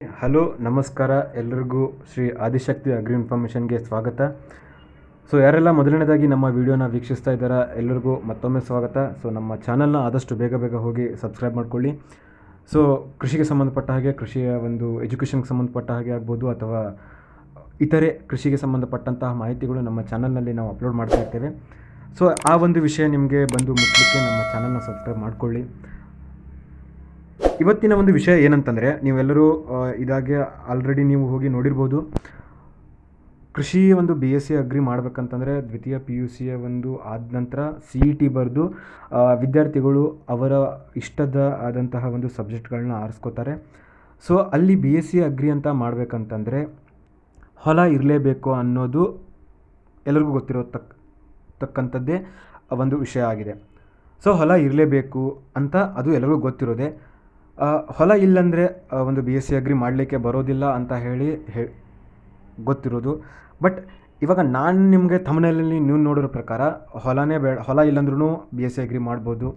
Hello, ನಮಸ್ಕಾರ. ಎಲ್ರಿಗೂ Shri Adishakti agri ಇನ್ಫಾರ್ಮೇಷನ್ಗೆ ಸ್ವಾಗತ. ಸೊ, ಯಾರೆಲ್ಲ ಮೊದಲನೇದಾಗಿ ನಮ್ಮ ವಿಡಿಯೋನ ವೀಕ್ಷಿಸ್ತಾ ಇದ್ದಾರಾ ಎಲ್ಲರಿಗೂ ಮತ್ತೊಮ್ಮೆ ಸ್ವಾಗತ. ಸೊ, ನಮ್ಮ ಚಾನಲ್ನ ಆದಷ್ಟು ಬೇಗ ಬೇಗ ಹೋಗಿ ಸಬ್ಸ್ಕ್ರೈಬ್ ಮಾಡ್ಕೊಳ್ಳಿ. ಸೊ, ಕೃಷಿಗೆ ಸಂಬಂಧಪಟ್ಟ ಹಾಗೆ, ಕೃಷಿಯ ಒಂದು ಎಜುಕೇಷನ್ಗೆ ಸಂಬಂಧಪಟ್ಟ ಹಾಗೆ ಆಗ್ಬೋದು ಅಥವಾ ಇತರೆ ಕೃಷಿಗೆ ಸಂಬಂಧಪಟ್ಟಂತಹ ಮಾಹಿತಿಗಳು ನಮ್ಮ ಚಾನಲ್ನಲ್ಲಿ ನಾವು ಅಪ್ಲೋಡ್ ಮಾಡ್ತಾ ಇರ್ತೇವೆ. ಸೊ, ಆ ಒಂದು ವಿಷಯ ನಿಮಗೆ ಬಂದು ಮುಟ್ಟಲಿಕ್ಕೆ ನಮ್ಮ ಚಾನಲ್ನ ಸಬ್ಸ್ಕ್ರೈಬ್ ಮಾಡ್ಕೊಳ್ಳಿ. ಇವತ್ತಿನ ಒಂದು ವಿಷಯ ಏನಂತಂದರೆ, ನೀವೆಲ್ಲರೂ ಇದಾಗೆ ಆಲ್ರೆಡಿ ನೀವು ಹೋಗಿ ನೋಡಿರ್ಬೋದು. ಕೃಷಿ ಒಂದು ಬಿ ಎಸ್ ಸಿ ಅಗ್ರಿ ಮಾಡಬೇಕಂತಂದರೆ ದ್ವಿತೀಯ ಪಿ ಯು ಸಿಯ ಒಂದು ಆದ ನಂತರ ಸಿ ಇ ಟಿ ಬರೆದು ವಿದ್ಯಾರ್ಥಿಗಳು ಅವರ ಇಷ್ಟದ ಆದಂತಹ ಒಂದು ಸಬ್ಜೆಕ್ಟ್ಗಳನ್ನ ಆರಿಸ್ಕೋತಾರೆ. ಸೊ ಅಲ್ಲಿ ಬಿ ಎಸ್ ಸಿ ಅಗ್ರಿ ಅಂತ ಮಾಡಬೇಕಂತಂದರೆ ಹೊಲ ಇರಲೇಬೇಕು ಅನ್ನೋದು ಎಲ್ಲರಿಗೂ ಗೊತ್ತಿರೋ ತಕ್, ತಕ್ಕಂಥದ್ದೇ ಒಂದು ವಿಷಯ ಆಗಿದೆ. ಸೊ ಹೊಲ ಇರಲೇಬೇಕು ಅಂತ ಅದು ಎಲ್ಲರಿಗೂ ಗೊತ್ತಿರೋದೆ. ಹೊಲ ಇಲ್ಲಂದರೆ ಒಂದು ಬಿ ಎಸ್ ಸಿ ಅಗ್ರಿ ಮಾಡಲಿಕ್ಕೆ ಬರೋದಿಲ್ಲ ಅಂತ ಹೇಳಿ ಹೇ, ಗೊತ್ತಿರೋದು. ಬಟ್ ಇವಾಗ ನಾನು ನಿಮಗೆ ತಮ್ಮನಲ್ಲಿ ನೀವು ನೋಡಿರೋ ಪ್ರಕಾರ ಹೊಲನೇ ಬೇಡ, ಹೊಲ ಇಲ್ಲಂದ್ರೂ ಬಿ ಎಸ್ ಸಿ ಅಗ್ರಿ ಮಾಡ್ಬೋದು.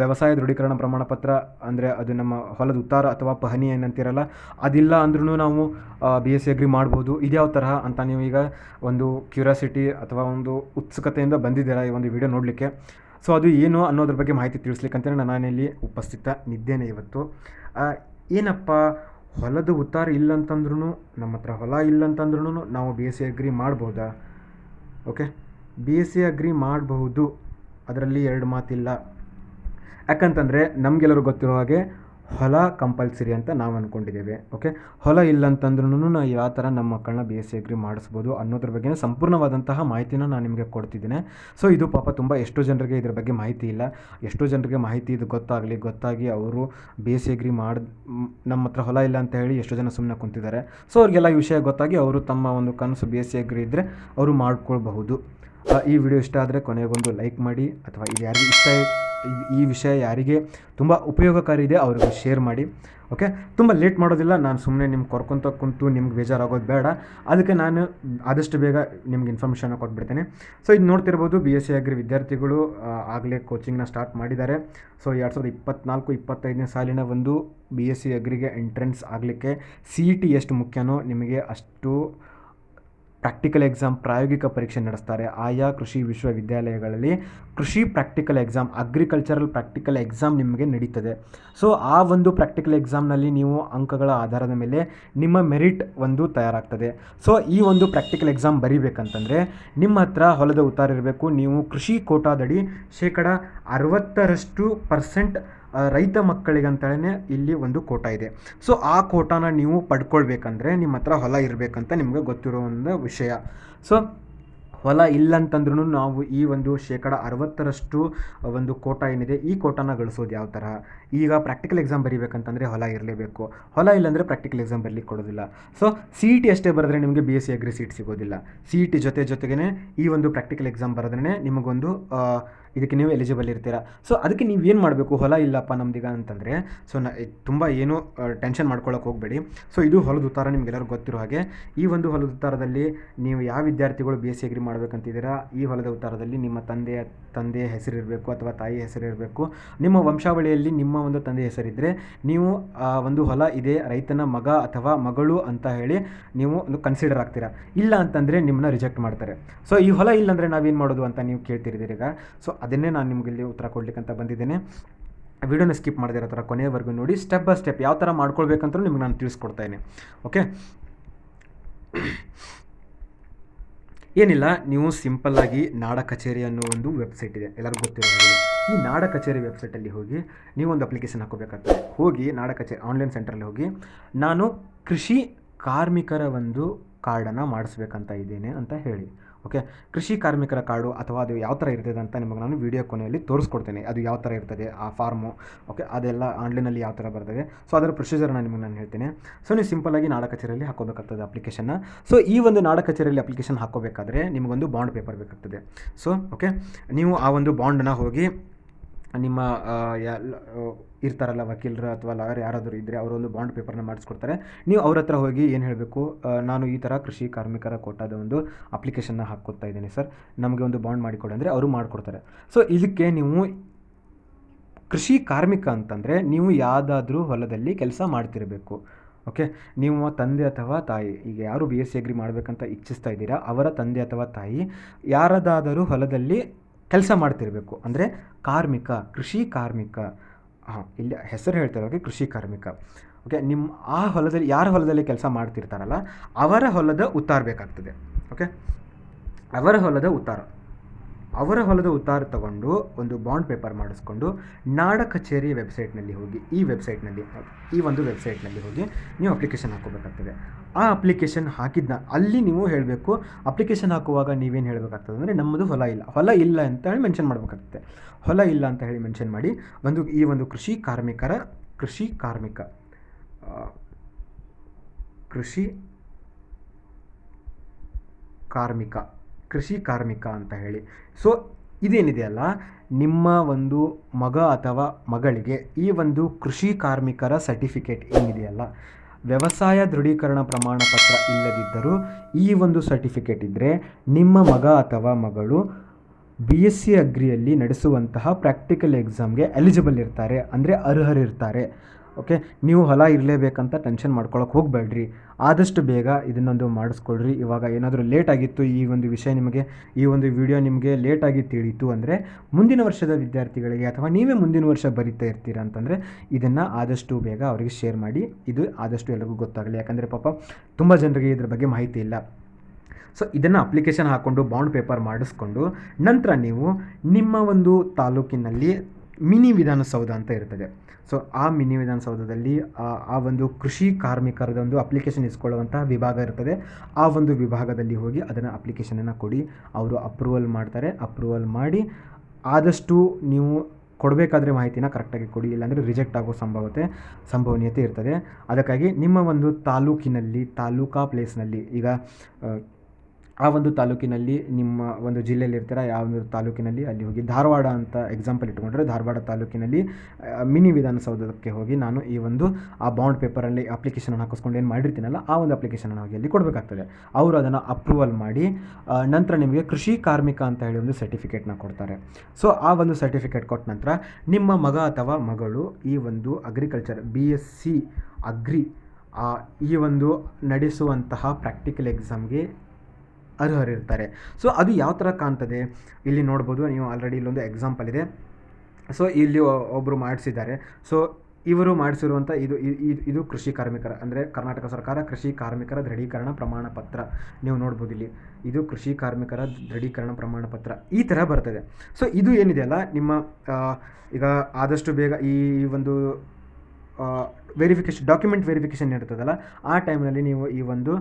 ವ್ಯವಸಾಯ ದೃಢೀಕರಣ ಪ್ರಮಾಣ ಪತ್ರ ಅಂದರೆ ಅದು ನಮ್ಮ ಹೊಲದ ಉತ್ತಾರ ಅಥವಾ ಪಹನಿ ಏನಂತೀರಲ್ಲ, ಅದಿಲ್ಲ ಅಂದ್ರೂ ನಾವು ಬಿ ಎಸ್ ಸಿ ಅಗ್ರಿ ಮಾಡ್ಬೋದು. ಇದ್ಯಾವ ತರಹ ಅಂತ ನೀವು ಈಗ ಒಂದು ಕ್ಯೂರಿಯಾಸಿಟಿ ಅಥವಾ ಒಂದು ಉತ್ಸುಕತೆಯಿಂದ ಬಂದಿದ್ದೀರಾ ಈ ಒಂದು ವಿಡಿಯೋ ನೋಡಲಿಕ್ಕೆ? ಸೊ ಅದು ಏನು ಅನ್ನೋದ್ರ ಬಗ್ಗೆ ಮಾಹಿತಿ ತಿಳಿಸ್ಲಿಕ್ಕಂತೇಳಿ ನಾನಿಲ್ಲಿ ಉಪಸ್ಥಿತ ನಿದ್ದೇನೆ ಇವತ್ತು. ಏನಪ್ಪ, ಹೊಲದ ಉತ್ತಾರ ಇಲ್ಲಂತಂದ್ರೂ ನಮ್ಮ ಹತ್ರ ಹೊಲ ಇಲ್ಲಂತಂದ್ರೂ ನಾವು ಬಿ ಎಸ್ ಸಿ ಅಗ್ರಿ ಮಾಡ್ಬೋದಾ? Okay? B S C agri ಮಾಡಬಹುದು. ಅದರಲ್ಲಿ ಎರಡು ಮಾತಿಲ್ಲ. ಯಾಕಂತಂದರೆ ನಮಗೆಲ್ಲರೂ ಗೊತ್ತಿರೋ ಹಾಗೆ ಹೊಲ ಕಂಪಲ್ಸರಿ ಅಂತ ನಾವು ಅಂದ್ಕೊಂಡಿದ್ದೇವೆ ಓಕೆ ಹೊಲ ಇಲ್ಲಂತಂದ್ರೂ ನಾವು ಯಾವ ಥರ ನಮ್ಮ ಮಕ್ಕಳನ್ನ ಬಿ ಎಸ್ ಸಿ ಅಗ್ರಿ ಮಾಡಿಸ್ಬೋದು ಅನ್ನೋದ್ರ ಬಗ್ಗೆ ಸಂಪೂರ್ಣವಾದಂತಹ ಮಾಹಿತಿನ ನಾನು ನಿಮಗೆ ಕೊಡ್ತಿದ್ದೇನೆ. ಸೊ ಇದು ಪಾಪ ತುಂಬ ಎಷ್ಟೋ ಜನರಿಗೆ ಇದ್ರ ಬಗ್ಗೆ ಮಾಹಿತಿ ಇಲ್ಲ. ಎಷ್ಟೋ ಜನರಿಗೆ ಮಾಹಿತಿ ಇದು ಗೊತ್ತಾಗಲಿ, ಗೊತ್ತಾಗಿ ಅವರು ಬಿ ಎಸ್ ಸಿ ಅಗ್ರಿ ಮಾಡಿ ನಮ್ಮ ಹತ್ರ ಹೊಲ ಇಲ್ಲ ಅಂತ ಹೇಳಿ ಎಷ್ಟೋ ಜನ ಸುಮ್ಮನೆ ಕುಂತಿದ್ದಾರೆ. ಸೊ ಅವ್ರಿಗೆಲ್ಲ ವಿಷಯ ಗೊತ್ತಾಗಿ ಅವರು ತಮ್ಮ ಒಂದು ಕನಸು ಬಿ ಎಸ್ ಸಿ ಅಗ್ರಿ ಇದ್ದರೆ ಅವರು ಮಾಡ್ಕೊಳ್ಬಹುದು. ಈ ವಿಡಿಯೋ ಇಷ್ಟ ಆದರೆ ಕೊನೆಗೊಂದು ಲೈಕ್ ಮಾಡಿ ಅಥವಾ ಇದು ಯಾರಿಗೆ ಇಷ್ಟ ಈ- ವಿಷಯ ಯಾರಿಗೆ ತುಂಬ ಉಪಯೋಗಕಾರಿ ಇದೆ, ಅವ್ರಿಗೆ ಶೇರ್ ಮಾಡಿ ಓಕೆ ತುಂಬ ಲೇಟ್ ಮಾಡೋದಿಲ್ಲ, ನಾನು ಸುಮ್ಮನೆ ನಿಮ್ಗೆ ಕೊರ್ಕೊಂತ ಕುಂತು ನಿಮ್ಗೆ ಬೇಜಾರಾಗೋದು ಬೇಡ. ಅದಕ್ಕೆ ನಾನು ಆದಷ್ಟು ಬೇಗ ನಿಮ್ಗೆ ಇನ್ಫಾರ್ಮೇಷನ್ ಕೊಟ್ಬಿಡ್ತೇನೆ. ಸೊ ಇದು ನೋಡ್ತಿರ್ಬೋದು ಬಿ ಎಸ್ ಸಿ ಅಗ್ರಿ ವಿದ್ಯಾರ್ಥಿಗಳು ಆಗಲೇ ಕೋಚಿಂಗ್ನ ಸ್ಟಾರ್ಟ್ ಮಾಡಿದ್ದಾರೆ. ಸೊ ಎರಡು ಸಾವಿರದ ಇಪ್ಪತ್ನಾಲ್ಕು, ಇಪ್ಪತ್ತೈದನೇ ಸಾಲಿನ ಒಂದು ಬಿ ಎಸ್ ಸಿ ಅಗ್ರಿಗೆ ಎಂಟ್ರೆನ್ಸ್ ಆಗಲಿಕ್ಕೆ ಸಿ ಇ ಟಿ ಎಷ್ಟು ಮುಖ್ಯನೋ ನಿಮಗೆ ಅಷ್ಟು ಪ್ರಾಕ್ಟಿಕಲ್ ಎಕ್ಸಾಮ್ ಪ್ರಾಯೋಗಿಕ ಪರೀಕ್ಷೆ ನಡೆಸ್ತಾರೆ. ಆಯಾ ಕೃಷಿ ವಿಶ್ವವಿದ್ಯಾಲಯಗಳಲ್ಲಿ ಕೃಷಿ practical exam, agricultural practical exam ನಿಮಗೆ ನಡೀತದೆ. ಸೊ, ಆ ಒಂದು ಪ್ರಾಕ್ಟಿಕಲ್ ಎಕ್ಸಾಮ್ನಲ್ಲಿ ನೀವು ಅಂಕಗಳ ಆಧಾರದ ಮೇಲೆ ನಿಮ್ಮ ಮೆರಿಟ್ ಒಂದು ತಯಾರಾಗ್ತದೆ. ಸೊ, ಈ ಒಂದು ಪ್ರಾಕ್ಟಿಕಲ್ ಎಕ್ಸಾಮ್ ಬರೀಬೇಕಂತಂದರೆ ನಿಮ್ಮ ಹತ್ರ ಹೊಲದ ಉತ್ತಾರ ಇರಬೇಕು. ನೀವು ಕೃಷಿ ಕೋಟಾದಡಿ ಶೇಕಡ ಅರವತ್ತರಷ್ಟು ಪರ್ಸೆಂಟ್ ರೈತ ಮಕ್ಕಳಿಗಂತಲೇ ಇಲ್ಲಿ ಒಂದು ಕೋಟ ಇದೆ. ಸೊ ಆ ಕೋಟಾನ ನೀವು ಪಡ್ಕೊಳ್ಬೇಕಂದ್ರೆ ನಿಮ್ಮ ಹತ್ರ ಹೊಲ ಇರಬೇಕಂತ ನಿಮಗೆ ಗೊತ್ತಿರೋ ಒಂದು ವಿಷಯ. ಸೊ ಹೊಲ ಇಲ್ಲಂತಂದ್ರೂ ನಾವು ಈ ಒಂದು ಶೇಕಡ ಅರವತ್ತರಷ್ಟು ಒಂದು ಕೋಟ ಏನಿದೆ, ಈ ಕೋಟಾನ ಗಳಿಸೋದು ಯಾವ ಥರ ಈಗ ಪ್ರಾಕ್ಟಿಕಲ್ ಎಕ್ಸಾಮ್ ಬರೀಬೇಕಂತಂದರೆ ಹೊಲ ಇರಲೇಬೇಕು. ಹೊಲ ಇಲ್ಲಾಂದರೆ ಪ್ರಾಕ್ಟಿಕಲ್ ಎಕ್ಸಾಮ್ ಬರಲಿಕ್ಕೆ ಕೊಡೋದಿಲ್ಲ. ಸೊ ಸಿ ಇ ಟಿ ಅಷ್ಟೇ ಬರೆದ್ರೆ ನಿಮಗೆ B S C agri seat ಸಿಗೋದಿಲ್ಲ. ಸಿ ಇ ಟಿ ಜೊತೆ ಜೊತೆಗೇ ಈ ಒಂದು ಪ್ರಾಕ್ಟಿಕಲ್ ಎಕ್ಸಾಮ್ ಬರೆದ್ರೆ ನಿಮಗೊಂದು ಇದಕ್ಕೆ ನೀವು ಎಲಿಜಿಬಲ್ ಇರ್ತೀರಾ. ಸೊ ಅದಕ್ಕೆ ನೀವು ಏನು ಮಾಡಬೇಕು? ಹೊಲ ಇಲ್ಲಪ್ಪ ನಮ್ದೀಗ ಅಂತಂದರೆ ಸೊ ನ ತುಂಬ ಏನು ಟೆನ್ಷನ್ ಮಾಡ್ಕೊಳ್ಳೋಕೆ ಹೋಗಬೇಡಿ. ಸೊ ಇದು ಹೊಲದ ಉತ್ತಾರ ನಿಮಗೆಲ್ಲರೂ ಗೊತ್ತಿರೋ ಹಾಗೆ ಈ ಒಂದು ಹೊಲದ ಉತ್ತಾರದಲ್ಲಿ ನೀವು ಯಾವ ವಿದ್ಯಾರ್ಥಿಗಳು ಬಿ ಎಸ್ ಸಿ ಅಗ್ರಿ ಮಾಡಬೇಕಂತಿದ್ದೀರಾ? ಈ ಹೊಲದ ಉತ್ತಾರದಲ್ಲಿ ನಿಮ್ಮ ತಂದೆಯ ತಂದೆಯ ಹೆಸರಿರಬೇಕು ಅಥವಾ ತಾಯಿ ಹೆಸರಿರಬೇಕು. ನಿಮ್ಮ ವಂಶಾವಳಿಯಲ್ಲಿ ನಿಮ್ಮ ಒಂದು ತಂದೆ ಹೆಸರಿದ್ದರೆ ನೀವು ಒಂದು ಹೊಲ ಇದೆ, ರೈತನ ಮಗ ಅಥವಾ ಮಗಳು ಅಂತ ಹೇಳಿ ನೀವು ಒಂದು ಕನ್ಸಿಡರ್ ಆಗ್ತೀರಾ? ಇಲ್ಲ ಅಂತಂದರೆ ನಿಮ್ಮನ್ನ ರಿಜೆಕ್ಟ್ ಮಾಡ್ತಾರೆ. ಸೊ ಈ ಹೊಲ ಇಲ್ಲಾಂದರೆ ನಾವೇನು ಮಾಡೋದು ಅಂತ ನೀವು ಕೇಳ್ತಿರಿದ್ದೀರಿ ಈಗ. ಸೊ ಅದನ್ನೇ ನಾನು ನಿಮಗೆ ಇಲ್ಲಿ ಉತ್ತರ ಕೊಡ್ಲಿಕ್ಕಂತ ಬಂದಿದ್ದೇನೆ. ವಿಡಿಯೋನ ಸ್ಕಿಪ್ ಮಾಡದಿರೋ ಥರ ಕೊನೆಯವರೆಗೂ ನೋಡಿ ಸ್ಟೆಪ್ ಬೈ ಸ್ಟೆಪ್ ಯಾವ ಥರ ಮಾಡ್ಕೊಳ್ಬೇಕಂತ ನಿಮ್ಗೆ ನಾನು ತಿಳಿಸ್ಕೊಡ್ತಾಯಿನಿ ಓಕೆ ಏನಿಲ್ಲ, ನೀವು ಸಿಂಪಲ್ಲಾಗಿ ನಾಡ ಕಚೇರಿ ಅನ್ನೋ ಒಂದು ವೆಬ್ಸೈಟ್ ಇದೆ. ಎಲ್ಲರಿಗೂ ಗೊತ್ತಿರೋ ಈ ನಾಡ ಕಚೇರಿ ವೆಬ್ಸೈಟಲ್ಲಿ ಹೋಗಿ ನೀವು ಒಂದು ಅಪ್ಲಿಕೇಶನ್ ಹಾಕೋಬೇಕಾಗ್ತದೆ ಹೋಗಿ ನಾಡ ಕಚೇರಿ ಆನ್ಲೈನ್ ಸೆಂಟ್ರಲ್ಲಿ ಹೋಗಿ ನಾನು ಕೃಷಿ ಕಾರ್ಮಿಕರ ಒಂದು ಕಾರ್ಡನ್ನು ಮಾಡಿಸ್ಬೇಕಂತ ಇದ್ದೇನೆ ಅಂತ ಹೇಳಿ. ಓಕೆ? ಕೃಷಿ ಕಾರ್ಮಿಕರ ಕಾರ್ಡು ಅಥವಾ ಅದು ಯಾವ ಥರ ಇರ್ತದೆ ಅಂತ ನಿಮಗೆ ನಾನು ವಿಡಿಯೋ ಕೊನೆಯಲ್ಲಿ ತೋರಿಸ್ಕೊಡ್ತೇನೆ. ಅದು ಯಾವ ಥರ ಇರ್ತದೆ, ಆ ಫಾರ್ಮು ಓಕೆ? ಅದೆಲ್ಲ ಆನ್ಲೈನಲ್ಲಿ ಯಾವ ಥರ ಬರ್ತದೆ? ಸೊ ಅದರ ಪ್ರೊಸೀಜರ್ನ ನಿಮಗೆ ನಾನು ಹೇಳ್ತೇನೆ. ಸೊ ನೀವು ಸಿಂಪಲ್ಲಾಗಿ ನಾಡ ಕಚೇರಿಯಲ್ಲಿ ಹಾಕೋಬೇಕಾಗ್ತದೆ ಅಪ್ಲಿಕೇಶನ್ನ ಸೊ ಈ ಒಂದು ನಾಡ ಕಚೇರಿಯಲ್ಲಿ ಅಪ್ಲಿಕೇಶನ್ ಹಾಕೋಬೇಕಾದ್ರೆ ನಿಮಗೊಂದು ಬಾಂಡ್ ಪೇಪರ್ ಬೇಕಾಗ್ತದೆ. So okay? ನೀವು ಆ ಒಂದು ಬಾಂಡನ್ನ ಹೋಗಿ ನಿಮ್ಮ ಇರ್ತಾರಲ್ಲ ವಕೀಲರು ಅಥವಾ ಲಾಯರ್ ಯಾರಾದರೂ ಇದ್ದರೆ ಅವರೊಂದು ಬಾಂಡ್ ಪೇಪರ್ನ ಮಾಡಿಸ್ಕೊಡ್ತಾರೆ. ನೀವು ಅವ್ರ ಹತ್ರ ಹೋಗಿ ಏನು ಹೇಳಬೇಕು? ನಾನು ಈ ಥರ ಕೃಷಿ ಕಾರ್ಮಿಕರ ಕೋಟಾದ ಒಂದು ಅಪ್ಲಿಕೇಶನ್ನ ಹಾಕ್ಕೊತಾ ಇದ್ದೀನಿ ಸರ್. ನಮಗೆ ಒಂದು ಬಾಂಡ್ ಮಾಡಿಕೊಡಿ ಅಂದರೆ ಅವರು ಮಾಡಿಕೊಡ್ತಾರೆ. ಸೊ, ಇದಕ್ಕೆ ನೀವು ಕೃಷಿ ಕಾರ್ಮಿಕ ಅಂತಂದರೆ ನೀವು ಯಾವುದಾದ್ರೂ ಹೊಲದಲ್ಲಿ ಕೆಲಸ ಮಾಡ್ತಿರಬೇಕು. ಓಕೆ? ನೀವು ತಂದೆ ಅಥವಾ ತಾಯಿ, ಈಗ ಯಾರು ಬಿ ಎಸ್ ಸಿ ಅಗ್ರಿ ಮಾಡಬೇಕಂತ ಇಚ್ಛಿಸ್ತಾ ಇದ್ದೀರಾ, ಅವರ ತಂದೆ ಅಥವಾ ತಾಯಿ ಯಾರದಾದರೂ ಹೊಲದಲ್ಲಿ ಕೆಲಸ ಮಾಡ್ತಿರಬೇಕು. ಅಂದರೆ ಕಾರ್ಮಿಕ, ಕೃಷಿ ಕಾರ್ಮಿಕ, ಹಾಂ, ಇಲ್ಲಿ ಹೆಸರು ಹೇಳ್ತಿರೋಕೆ ಕೃಷಿ ಕಾರ್ಮಿಕ. ಓಕೆ ನಿಮ್ಮ ಆ ಹೊಲದಲ್ಲಿ, ಯಾರ ಹೊಲದಲ್ಲಿ ಕೆಲಸ ಮಾಡ್ತಿರ್ತಾರಲ್ಲ, ಅವರ ಹೊಲದ ಉತ್ತಾರ ಬೇಕಾಗ್ತದೆ. ಓಕೆ ಅವರ ಹೊಲದ ಉತ್ತಾರ. ಅವರ ಹೊಲದ ಉತ್ತಾರ ತಗೊಂಡು ಒಂದು ಬಾಂಡ್ ಪೇಪರ್ ಮಾಡಿಸ್ಕೊಂಡು ನಾಡ ಕಚೇರಿ ವೆಬ್ಸೈಟ್ನಲ್ಲಿ ಹೋಗಿ, ಈ ವೆಬ್ಸೈಟ್ನಲ್ಲಿ, ಈ ಒಂದು ವೆಬ್ಸೈಟ್ನಲ್ಲಿ ಹೋಗಿ ನೀವು ಅಪ್ಲಿಕೇಶನ್ ಹಾಕೋಬೇಕಾಗ್ತದೆ ಆ ಅಪ್ಲಿಕೇಶನ್ ಹಾಕಿದ್ನ, ಅಲ್ಲಿ ನೀವು ಹೇಳಬೇಕು, ಅಪ್ಲಿಕೇಶನ್ ಹಾಕುವಾಗ ನೀವೇನು ಹೇಳಬೇಕಾಗ್ತದೆ ಅಂದರೆ ನಮ್ಮದು ಹೊಲ ಇಲ್ಲ. ಹೊಲ ಇಲ್ಲ ಅಂತ ಹೇಳಿ ಮೆನ್ಷನ್ ಮಾಡಬೇಕಾಗ್ತದೆ. ಹೊಲ ಇಲ್ಲ ಅಂತ ಹೇಳಿ ಮೆನ್ಷನ್ ಮಾಡಿ, ಒಂದು, ಈ ಒಂದು ಕೃಷಿ ಕಾರ್ಮಿಕರ, ಕೃಷಿ ಕಾರ್ಮಿಕ ಕೃಷಿ ಕಾರ್ಮಿಕ ಕೃಷಿ ಕಾರ್ಮಿಕ ಅಂತ ಹೇಳಿ. ಸೊ ಇದೇನಿದೆಯಲ್ಲ ನಿಮ್ಮ ಒಂದು ಮಗ ಅಥವಾ ಮಗಳಿಗೆ ಈ ಒಂದು ಕೃಷಿ ಕಾರ್ಮಿಕರ ಸರ್ಟಿಫಿಕೇಟ್ ಏನಿದೆಯಲ್ಲ ವ್ಯವಸಾಯ ದೃಢೀಕರಣ ಪ್ರಮಾಣ ಪತ್ರ ಇಲ್ಲದಿದ್ದರೂ ಈ ಒಂದು ಸರ್ಟಿಫಿಕೇಟ್ ಇದ್ದರೆ ನಿಮ್ಮ ಮಗ ಅಥವಾ ಮಗಳು ಬಿ ಎಸ್ ಸಿ ಅಗ್ರಿಯಲ್ಲಿ ನಡೆಸುವಂತಹ ಪ್ರಾಕ್ಟಿಕಲ್ ಎಕ್ಸಾಮ್ಗೆ ಎಲಿಜಿಬಲ್ ಇರ್ತಾರೆ. ಅಂದರೆ ಅರ್ಹರಿರ್ತಾರೆ. ಓಕೆ? ನೀವು ಹೊಲ ಇರಲೇಬೇಕಂತ ಟೆನ್ಷನ್ ಮಾಡ್ಕೊಳಕ್ಕೆ ಹೋಗಬೇಡ್ರಿ. ಆದಷ್ಟು ಬೇಗ ಇದನ್ನೊಂದು ಮಾಡಿಸ್ಕೊಳ್ರಿ. ಇವಾಗ ಏನಾದರೂ ಲೇಟ್ ಆಗಿತ್ತು, ಈ ಒಂದು ವಿಷಯ ನಿಮಗೆ, ಈ ಒಂದು ವಿಡಿಯೋ ನಿಮಗೆ ಲೇಟಾಗಿ ತಿಳಿಯಿತು ಅಂದರೆ, ಮುಂದಿನ ವರ್ಷದ ವಿದ್ಯಾರ್ಥಿಗಳಿಗೆ ಅಥವಾ ನೀವೇ ಮುಂದಿನ ವರ್ಷ ಬರಿತಾ ಇರ್ತೀರಾ ಅಂತಂದರೆ, ಇದನ್ನು ಆದಷ್ಟು ಬೇಗ ಅವರಿಗೆ ಶೇರ್ ಮಾಡಿ. ಇದು ಆದಷ್ಟು ಎಲ್ಲರಿಗೂ ಗೊತ್ತಾಗಲಿ. ಯಾಕಂದರೆ ಪಾಪ ತುಂಬ ಜನರಿಗೆ ಇದ್ರ ಬಗ್ಗೆ ಮಾಹಿತಿ ಇಲ್ಲ. ಸೊ ಇದನ್ನು ಅಪ್ಲಿಕೇಶನ್ ಹಾಕ್ಕೊಂಡು ಬಾಂಡ್ ಪೇಪರ್ ಮಾಡಿಸ್ಕೊಂಡು, ನಂತರ ನೀವು ನಿಮ್ಮ ಒಂದು ತಾಲೂಕಿನಲ್ಲಿ ಮಿನಿ ವಿಧಾನಸೌಧ ಅಂತ ಇರ್ತದೆ. ಸೊ ಆ ಮಿನಿ ವಿಧಾನಸೌಧದಲ್ಲಿ, ಆ ಒಂದು ಕೃಷಿ ಕಾರ್ಮಿಕರದೊಂದು ಅಪ್ಲಿಕೇಶನ್ ಇಸ್ಕೊಳ್ಳುವಂತಹ ವಿಭಾಗ ಇರ್ತದೆ. ಆ ಒಂದು ವಿಭಾಗದಲ್ಲಿ ಹೋಗಿ ಅದನ್ನು ಅಪ್ಲಿಕೇಶನನ್ನು ಕೊಡಿ. ಅವರು ಅಪ್ರೂವಲ್ ಮಾಡ್ತಾರೆ. ಅಪ್ರೂವಲ್ ಮಾಡಿ ಆದಷ್ಟು ನೀವು ಕೊಡಬೇಕಾದ್ರೆ ಮಾಹಿತಿನ ಕರೆಕ್ಟಾಗಿ ಕೊಡಿ. ಇಲ್ಲಾಂದರೆ ರಿಜೆಕ್ಟ್ ಆಗೋ ಸಂಭವತೆ, ಸಂಭವನೀಯತೆ ಇರ್ತದೆ. ಅದಕ್ಕಾಗಿ ನಿಮ್ಮ ಒಂದು ತಾಲೂಕಿನಲ್ಲಿ, ತಾಲೂಕಾ ಪ್ಲೇಸ್ನಲ್ಲಿ ಈಗ ಆ, ಒಂದು ತಾಲೂಕಿನಲ್ಲಿ ನಿಮ್ಮ ಒಂದು ಜಿಲ್ಲೆಯಲ್ಲಿ ಇರ್ತೀರ ಯಾವ ಒಂದು ತಾಲೂಕಿನಲ್ಲಿ ಅಲ್ಲಿ ಹೋಗಿ ಧಾರವಾಡ ಅಂತ ಎಕ್ಸಾಂಪಲ್ ಇಟ್ಕೊಂಡ್ರೆ ಧಾರವಾಡ ತಾಲೂಕಿನಲ್ಲಿ ಮಿನಿ ವಿಧಾನಸೌಧಕ್ಕೆ ಹೋಗಿ ನಾನು ಈ ಒಂದು ಆ ಬಾಂಡ್ ಪೇಪರಲ್ಲಿ ಅಪ್ಲಿಕೇಶನ್ ಹಾಕಿಸ್ಕೊಂಡು ಏನು ಮಾಡಿರ್ತೀನಲ್ಲ ಆ ಒಂದು ಅಪ್ಲಿಕೇಶನ್ ಹೋಗಿ ಅಲ್ಲಿ ಕೊಡಬೇಕಾಗ್ತದೆ. ಅವರು ಅದನ್ನು ಅಪ್ರೂವಲ್ ಮಾಡಿ ನಂತರ ನಿಮಗೆ ಕೃಷಿ ಕಾರ್ಮಿಕ ಅಂತ ಹೇಳಿ ಒಂದು ಸರ್ಟಿಫಿಕೇಟ್ನ ಕೊಡ್ತಾರೆ. ಸೊ ಆ ಒಂದು ಸರ್ಟಿಫಿಕೇಟ್ ಕೊಟ್ಟ ನಂತರ ನಿಮ್ಮ ಮಗ ಅಥವಾ ಮಗಳು ಈ ಒಂದು agriculture B S C agri ಈ ಒಂದು ನಡೆಸುವಂತಹ ಪ್ರಾಕ್ಟಿಕಲ್ ಎಕ್ಸಾಮ್ಗೆ ಅರ್ಹರಿರ್ತಾರೆ. ಸೊ ಅದು ಯಾವ ಥರ ಕಾಣ್ತದೆ? ಇಲ್ಲಿ ನೋಡ್ಬೋದು, ನೀವು ಆಲ್ರೆಡಿ ಇಲ್ಲೊಂದು ಎಕ್ಸಾಂಪಲ್ ಇದೆ. ಸೊ ಇಲ್ಲಿ ಒಬ್ಬರು ಮಾಡಿಸಿದ್ದಾರೆ. ಸೊ ಇವರು ಮಾಡಿಸಿರುವಂಥ ಇದು ಇದು ಕೃಷಿ ಕಾರ್ಮಿಕರ, ಅಂದರೆ ಕರ್ನಾಟಕ ಸರ್ಕಾರ ಕೃಷಿ ಕಾರ್ಮಿಕರ ದೃಢೀಕರಣ ಪ್ರಮಾಣ ಪತ್ರ. ನೀವು ನೋಡ್ಬೋದು ಇಲ್ಲಿ, ಇದು ಕೃಷಿ ಕಾರ್ಮಿಕರ ದೃಢೀಕರಣ ಪ್ರಮಾಣ ಪತ್ರ. ಈ ಥರ ಬರ್ತದೆ. ಸೊ ಇದು ಏನಿದೆಯಲ್ಲ ನಿಮ್ಮ ಈಗ ಆದಷ್ಟು ಬೇಗ ಈ ಒಂದು ವೆರಿಫಿಕೇಷನ್ ಡಾಕ್ಯುಮೆಂಟ್ ವೆರಿಫಿಕೇಷನ್ ಇರ್ತದಲ್ಲ, ಆ ಟೈಮ್ನಲ್ಲಿ ನೀವು ಈ ಒಂದು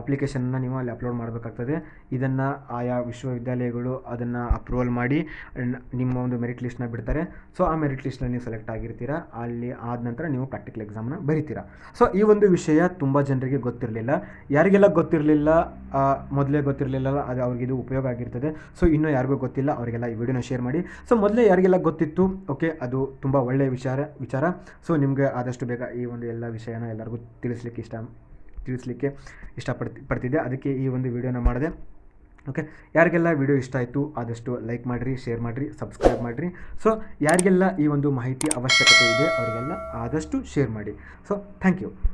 ಅಪ್ಲಿಕೇಶನ್ನ ನೀವು ಅಲ್ಲಿ ಅಪ್ಲೋಡ್ ಮಾಡಬೇಕಾಗ್ತದೆ. ಇದನ್ನು ಆಯಾ ವಿಶ್ವವಿದ್ಯಾಲಯಗಳು ಅದನ್ನು ಅಪ್ರೂವಲ್ ಮಾಡಿ ನಿಮ್ಮ ಒಂದು ಮೆರಿಟ್ ಲಿಸ್ಟ್ನ ಬಿಡ್ತಾರೆ. ಸೊ ಆ ಮೆರಿಟ್ ಲಿಸ್ಟ್ನಲ್ಲಿ ನೀವು ಸೆಲೆಕ್ಟ್ ಆಗಿರ್ತೀರಾ. ಅಲ್ಲಿ ಆದ ನಂತರ ನೀವು ಪ್ರಾಕ್ಟಿಕಲ್ ಎಕ್ಸಾಮ್ನ ಬರೀತೀರಾ. ಸೊ ಈ ಒಂದು ವಿಷಯ ತುಂಬ ಜನರಿಗೆ ಗೊತ್ತಿರಲಿಲ್ಲ. ಯಾರಿಗೆಲ್ಲ ಗೊತ್ತಿರಲಿಲ್ಲ ಮೊದಲೇ ಗೊತ್ತಿರಲಿಲ್ಲ, ಅದು ಅವ್ರಿಗೆ ಇದು ಉಪಯೋಗ ಆಗಿರ್ತದೆ. ಸೊ ಇನ್ನೂ ಯಾರಿಗೂ ಗೊತ್ತಿಲ್ಲ, ಅವರಿಗೆಲ್ಲ ಈ ವಿಡಿಯೋನ ಶೇರ್ ಮಾಡಿ. ಸೊ ಮೊದಲೇ ಯಾರಿಗೆಲ್ಲ ಗೊತ್ತಿತ್ತು ಓಕೆ ಅದು ತುಂಬ ಒಳ್ಳೆಯ ವಿಚಾರ ವಿಚಾರ. ಸೊ ನಿಮಗೆ ಆದಷ್ಟು ಬೇಗ ಈ ಒಂದು ಎಲ್ಲ ವಿಷಯನ ಎಲ್ಲರಿಗೂ ತಿಳಿಸ್ಲಿಕ್ಕೆ ಇಷ್ಟ, ತಿಳಿಸ್ಲಿಕ್ಕೆ ಇಷ್ಟಪಡ್ತಿ, ಪಡ್ತಿದ್ದೆ. ಅದಕ್ಕೆ ಈ ಒಂದು ವಿಡಿಯೋನ ಮಾಡಿದೆ. ಓಕೆ? ಯಾರಿಗೆಲ್ಲ ವಿಡಿಯೋ ಇಷ್ಟ ಆಯಿತು, ಆದಷ್ಟು ಲೈಕ್ ಮಾಡಿರಿ, ಶೇರ್ ಮಾಡಿರಿ, ಸಬ್ಸ್ಕ್ರೈಬ್ ಮಾಡಿರಿ. ಸೊ, ಯಾರಿಗೆಲ್ಲ ಈ ಒಂದು ಮಾಹಿತಿ ಅವಶ್ಯಕತೆ ಇದೆ, ಅವರಿಗೆಲ್ಲ ಆದಷ್ಟು ಶೇರ್ ಮಾಡಿ. So, thank you.